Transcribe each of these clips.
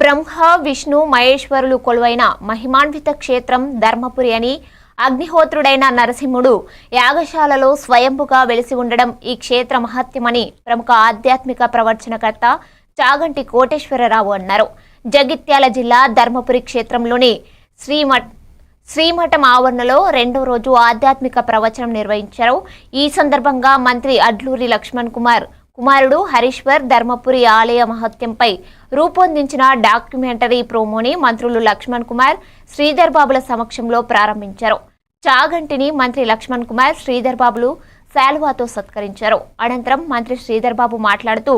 బ్రహ్మ విష్ణు మహేశ్వరులు కొలువైన మహిమాన్విత క్షేత్రం ధర్మపురి అని అగ్నిహోత్రుడైన నరసింహుడు యాగశాలలో స్వయంభుగా వెలిసి ఉండడం ఈ క్షేత్ర మహత్యమని ప్రముఖ ఆధ్యాత్మిక ప్రవచనకర్త చాగంటి కోటేశ్వరరావు అన్నారు. జగిత్యాల జిల్లా ధర్మపురి క్షేత్రంలోని శ్రీమఠ్ శ్రీమఠం ఆవరణలో రెండో రోజు ఆధ్యాత్మిక ప్రవచనం నిర్వహించారు. ఈ సందర్భంగా మంత్రి అడ్లూరి లక్ష్మణ్ కుమార్ కుమారుడు హరీశ్వర్ ధర్మపురి ఆలయ మహత్యంపై రూపొందించిన డాక్యుమెంటరీ ప్రోమోని మంత్రులు లక్ష్మణ్ కుమార్ శ్రీధర్ బాబుల సమక్షంలో ప్రారంభించారు. చాగంటిని మంత్రి లక్ష్మణ్ కుమార్ శ్రీధర్ బాబులు శాలువాతో సత్కరించారు. అనంతరం మంత్రి శ్రీధర్ బాబు మాట్లాడుతూ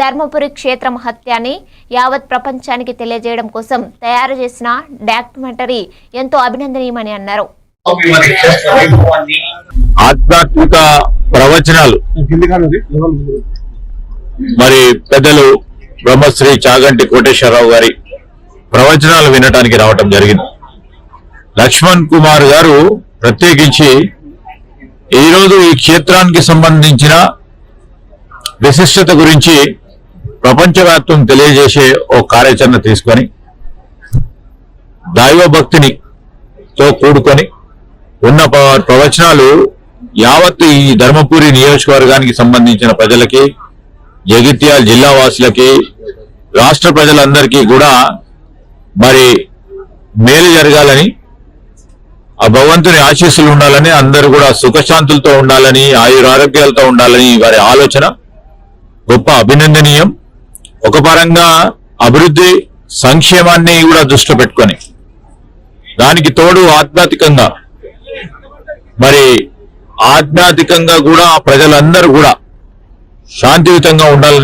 ధర్మపురి క్షేత్ర మహత్యాన్ని యావత్ ప్రపంచానికి తెలియజేయడం కోసం తయారు చేసిన డాక్యుమెంటరీ ఎంతో అభినందనీయమని అన్నారు. ఆధ్యాత్మిక ప్రవచనాలు. మరి పెద్దలు బ్రహ్మశ్రీ చాగంటి కోటేశ్వరరావు గారి ప్రవచనాలు వినటానికి రావటం జరిగింది. లక్ష్మణ్ కుమార్ గారు ప్రత్యేకించి ఈరోజు ఈ క్షేత్రానికి సంబంధించిన విశిష్టత గురించి ప్రపంచవ్యాప్తం తెలియజేసే ఓ కార్యాచరణ తీసుకొని దైవ భక్తిని తో కూడుకొని ఉన్న ప్రవచనాలు యావత్ ఈ ధర్మపురి నియోజకవర్గానికి సంబంధించిన ప్రజలకి జగిత్యాల జిల్లా వాసులకి రాష్ట్ర ప్రజలందరికీ కూడా మరి మేలు జరగాలని ఆ భగవంతుని ఆశీస్సులు ఉండాలని అందరూ కూడా సుఖశాంతులతో ఉండాలని ఆయురారోగ్యాలతో ఉండాలని వారి ఆలోచన గొప్ప అభినందనీయం. ఒక పరంగా అభివృద్ధి సంక్షేమాన్ని కూడా దృష్టిలో పెట్టుకొని దానికి తోడు ఆధ్యాత్మికంగా మరి ఆధ్యాత్మికంగా కూడా ప్రజలందరూ కూడా శాంతియుతంగా ఉండాలని